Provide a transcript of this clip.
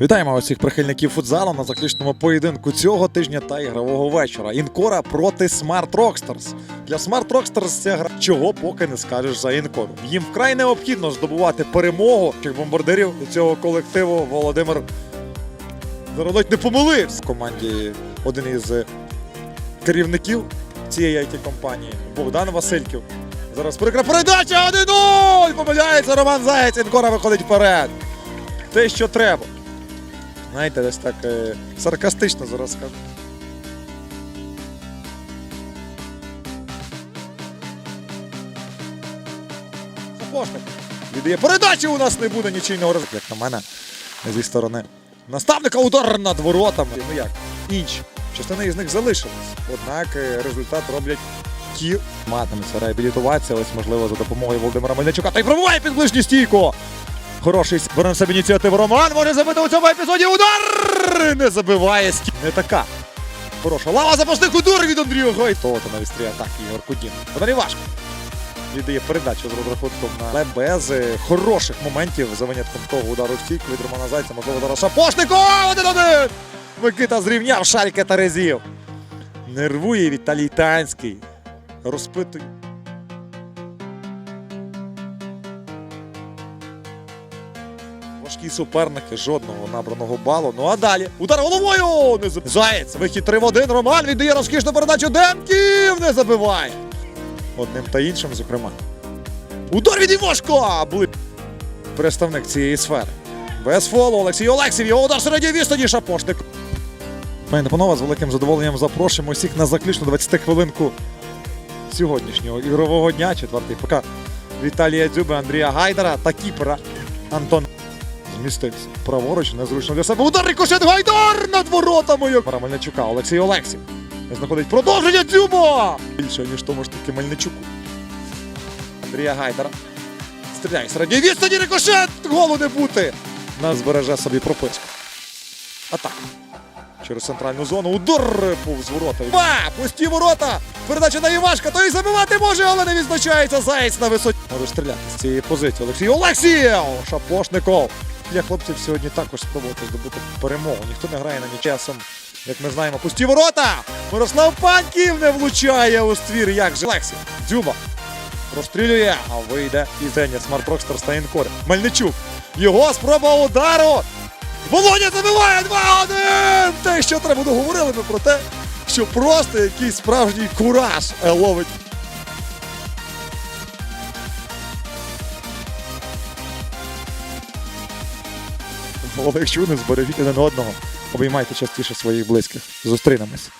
Вітаємо усіх прихильників футзалу на заключному поєдинку цього тижня та ігрового вечора. Інкора проти Smart Rockstars. Для Smart Rockstars ця гра чого поки не скажеш за інкору. Їм вкрай необхідно здобувати перемогу цих бомбардирів до цього колективу. Володимир Зародить не помилився в команді один із керівників цієї it компанії Богдан Васильків. Зараз прикра передача 1-0! Помиляється Роман Заєць. Інкора виходить вперед. Те, що треба. Знаєте, десь так е, саркастично зараз скажу. Сапожник. Віддає передачі у нас не буде нічийного розвитку. Як на мене, зі сторони наставника удар над воротами. Ну як, інші. Частина із них залишилась. Однак е, результат роблять ті. Матиметься реабілітуватися, ось можливо за допомогою Володимира Мельничука. Та й пробуває під ближню стійку. Хороший бере на себе ініціативу Роман. Може забити у цьому епізоді удар! Не забиває стій. Не така. Хороша. Лава запасних удар від Андрія Гайтова та на вістрі атаки Ігор Кудін. Вона важко. Віддає передачу з розрахунком на без хороших моментів за винятком того удару в стійку від Романа Зайця. Можливо, зараз Шапошников! Один-один! Микита зрівняв шальки Терезів. Нервує Віталій Танський. Розпитує. Важкі суперники, жодного набраного балу. Ну а далі. Удар головою! Не заб- Заєць. Вихід 3 в 1. Роман віддає розкішну передачу. Демків не забиває. Одним та іншим, зокрема. Удар від Івошко! Бли... Представник цієї сфери. Без фолу Олексій Олексів. Його удар середньої відстані Шапошник. Пані панове, з великим задоволенням запрошуємо всіх на заключну 20 хвилинку сьогоднішнього ігрового дня. Четвертий ПК Віталія Дзюби, Андрія Гайдара та кіпера Антон змістився. Праворуч незручно для себе. Удар рикошет Гайдар над воротами. Пара Мельничука. Олексій Олексів. Знаходить продовження Дзюба. Більше, ніж тому ж таки Мельничуку. Андрія Гайдара. Стріляє середньої відстані рикошет! Голу не бути! Нас збереже собі прописку. Атака. Через центральну зону. Удар повз ворота. Ба! Пусті ворота! Передача на Івашка, то і забивати може, але не відзначається Заєць на висоті. Може стріляти з цієї позиції. Олексій Олексієв! Шапошников. Для хлопців сьогодні також спробувати здобути перемогу. Ніхто не грає на ні часом. Як ми знаємо, пусті ворота! Мирослав Панків не влучає у ствір. Як же Олексій? Дзюба. Розстрілює, а вийде із Зеня Смарт Рокстар та Інкор. Мельничук. Його спроба удару. Володя забиває 2-1! Те, що треба буде говорили ми про те, що просто якийсь справжній кураж е, ловить. Але якщо не збережіть один одного, обіймайте частіше своїх близьких. Зустрінемось.